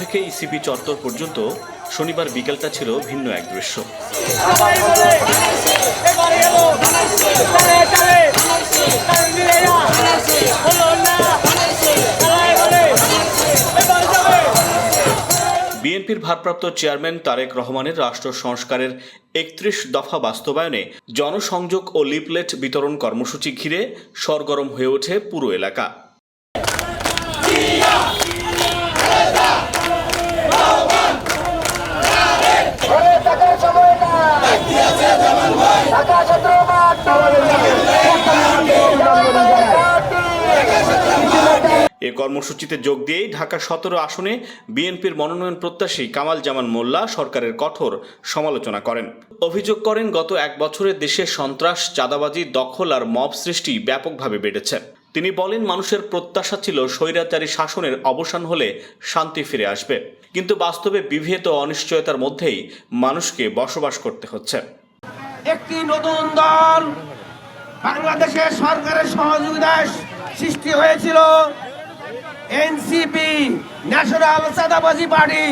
থেকে ইসিবি চত্বর পর্যন্ত শনিবার বিকেলটা ছিল ভিন্ন এক দৃশ্য। বিএনপির ভারপ্রাপ্ত চেয়ারম্যান তারেক রহমানের রাষ্ট্র সংস্কারের একত্রিশ দফা বাস্তবায়নে জনসংযোগ ও লিপলেট বিতরণ কর্মসূচি ঘিরে সরগরম হয়ে ওঠে পুরো এলাকা ঘরে থাকার সময় নাই ঢাকা সতেরো মাঠ এ কর্মসূচিতে যোগ দিয়েই ঢাকা সতেরো আসনে বিএনপির মনোনয়ন প্রত্যাশী কামাল জামান মোল্লা সরকারের কঠোর সমালোচনা করেন। অভিযোগ করেন, গত এক বছরে দেশে সন্ত্রাস, চাঁদাবাজি, দখল আর মব সৃষ্টি ব্যাপকভাবে বেড়েছে। তিনি বলেন, মানুষের প্রত্যাশা ছিল স্বৈরাচারী শাসনের অবসান হলে শান্তি ফিরে আসবে। কিন্তু বাস্তবে বিভেদ ও অনিশ্চয়তার মধ্যেই মানুষকে বসবাস করতে হচ্ছে। একটি নতুন দল বাংলাদেশের সরকারের সহযোগিতায় সৃষ্টি হয়েছিল। এনসিপি ন্যাশনাল সাদাবাজি পার্টি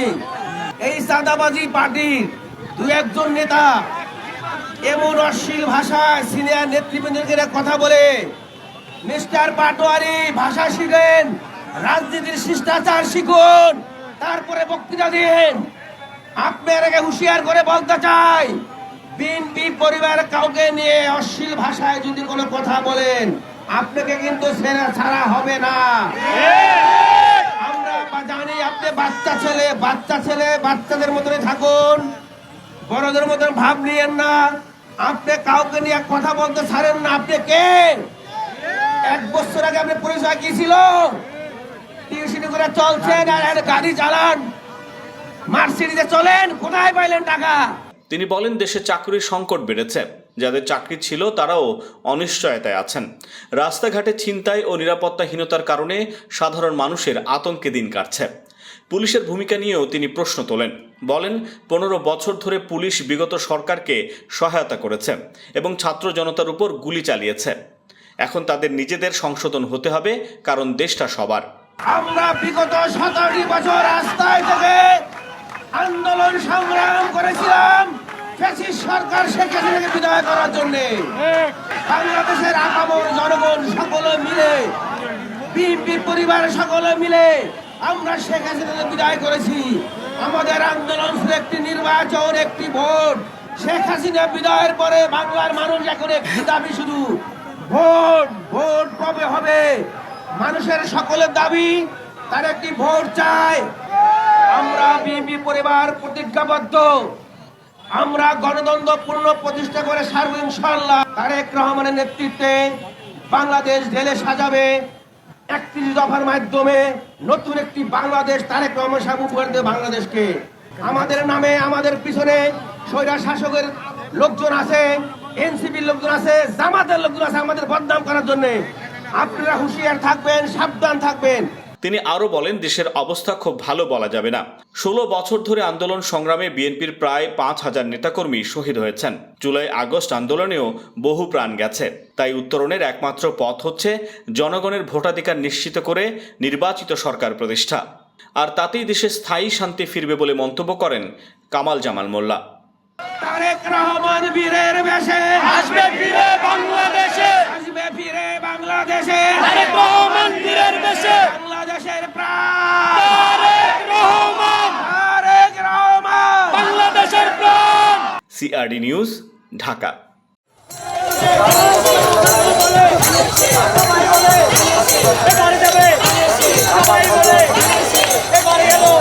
এই সাদাবাজি পার্টির দু একজন নেতা এমন অশ্লীল ভাষায় সিনিয়র নেতৃবৃন্দকে কথা বলে মিস্টার পাটোয়ারি ভাষা শিখেন, রাজনীতির শিষ্টাচার শিখুন, তারপরে বক্তৃতা দিন। আপনাকে হুঁশিয়ার করে বলতে চাই, বিএনপি পরিবার কাউকে নিয়ে অশ্লীল ভাষায় যদি কোনো কথা বলেন আপনাকে কিন্তু সেরা ছাড়া হবে না। আমরা জানি আপনি বাচ্চা ছেলে বাচ্চা ছেলে, বাচ্চাদের মতনই থাকুন। বড়দের মতন ভাব নিয়েন না। আপনি কাউকে নিয়ে কথা বলতে ছাড়েন না। আপনি কে? এক বছর আগে আপনি পরিচয় কি টিউশনি করে চলছেন আর আর গাড়ি চালান। মার্সিডিজে চলেন, কোথায় পাইলেন টাকা? তিনি বলেন, দেশে চাকরির সংকট বেড়েছে। যাদের চাকরি ছিল তারাও অনিশ্চয়তায় আছেন। রাস্তাঘাটে ছিনতাই ও নিরাপত্তাহীনতার কারণে সাধারণ মানুষের আতঙ্কে দিন কাটছে। পুলিশের ভূমিকা নিয়েও তিনি প্রশ্ন তোলেন। বলেন, পনেরো বছর ধরে পুলিশ বিগত সরকারকে সহায়তা করেছে এবং ছাত্র জনতার উপর গুলি চালিয়েছে। এখন তাদের নিজেদের সংশোধন হতে হবে, কারণ দেশটা সবার। আমরা বিগত সতেরোটি বছর রাস্তায় থেকে আন্দোলন সংগ্রাম করেছিলাম। ফ্যাসিস্ট সরকার শেখ হাসিনাকে বিদায় করার জন্য। বাংলাদেশের আপামর জনগণ সকলে মিলে, বিএনপি পরিবার সকলে মিলে আমরা শেখ হাসিনাকে বিদায় করেছি। আমাদের আন্দোলন একটি নির্বাচন, একটি ভোট। শেখ হাসিনা বিদায়ের পরে বাংলার মানুষ এখন একটি দাবি শুধু, ভোট ভোট কবে হবে? মানুষের সকলের দাবি, তার একটি ভোট চাই। আমরা বিএনপি পরিবার প্রতিজ্ঞাবদ্ধ। আমরা গণতন্ত্র পূর্ণ প্রতিষ্ঠা করে সারব ইনশাল্লাহ তারেক রহমানের নেতৃত্বে বাংলাদেশ ঢেলে সাজাবে। একত্রিশ দফার মাধ্যমে নতুন একটি বাংলাদেশ তারেক রহমান সাহেব উপহার দেবে বাংলাদেশকে। আমাদের নামে, আমাদের পিছনে স্বৈরা শাসকের লোকজন আছে, এনসিপির লোকজন আছে, জামাতের লোকজন আছে আমাদের বদনাম করার জন্য। আপনারা হুঁশিয়ার থাকবেন, সাবধান থাকবেন। তিনি আরও বলেন, দেশের অবস্থা খুব ভালো বলা যাবে না। ষোলো বছর ধরে আন্দোলন সংগ্রামে বিএনপির প্রায় পাঁচ হাজার নেতাকর্মী শহীদ হয়েছেন। জুলাই আগস্ট আন্দোলনেও বহু প্রাণ গেছে। তাই উত্তরণের একমাত্র পথ হচ্ছে জনগণের ভোটাধিকার নিশ্চিত করে নির্বাচিত সরকার প্রতিষ্ঠা। আর তাতেই দেশে স্থায়ী শান্তি ফিরবে বলে মন্তব্য করেন কামাল জামাল মোল্লা। তারেক রহমান বীরের বেশে আসবে ফিরে বাংলাদেশে। CRD news Dhaka Everybody, everybody,